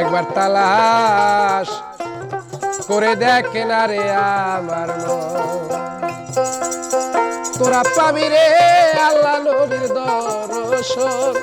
একবার তালাশ করে দেখে না রে আমার তোরা পাবি রে আল্লাহ নবীর দর্শন।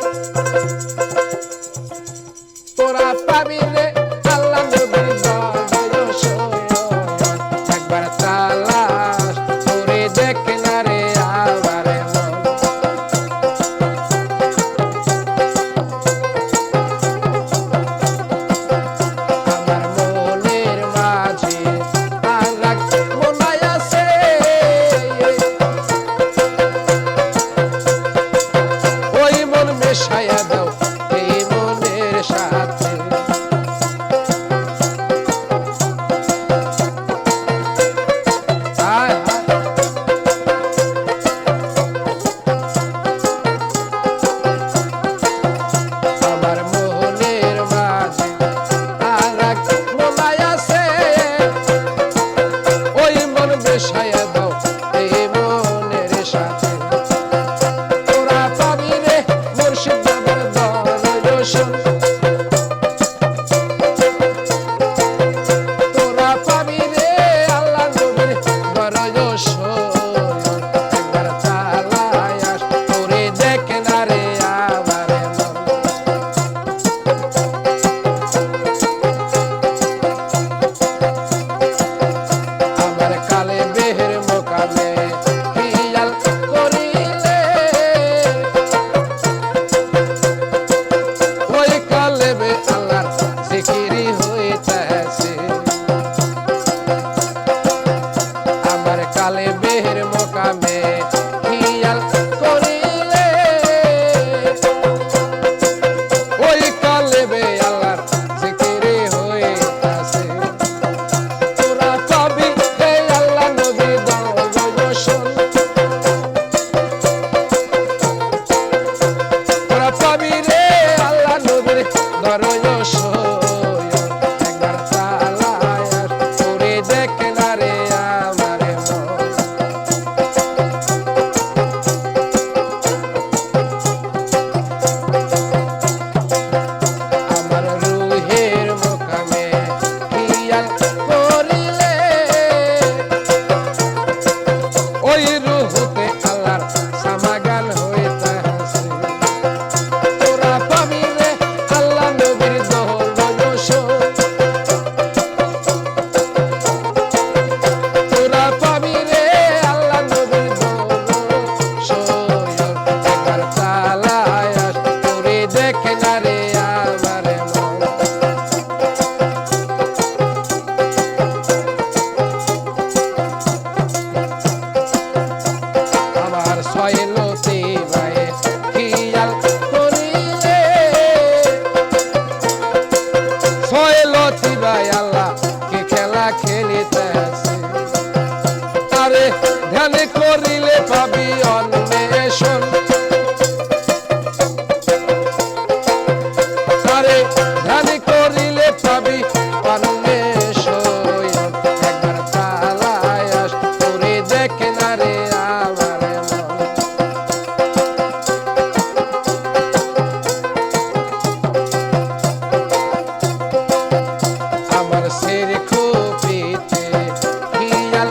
করস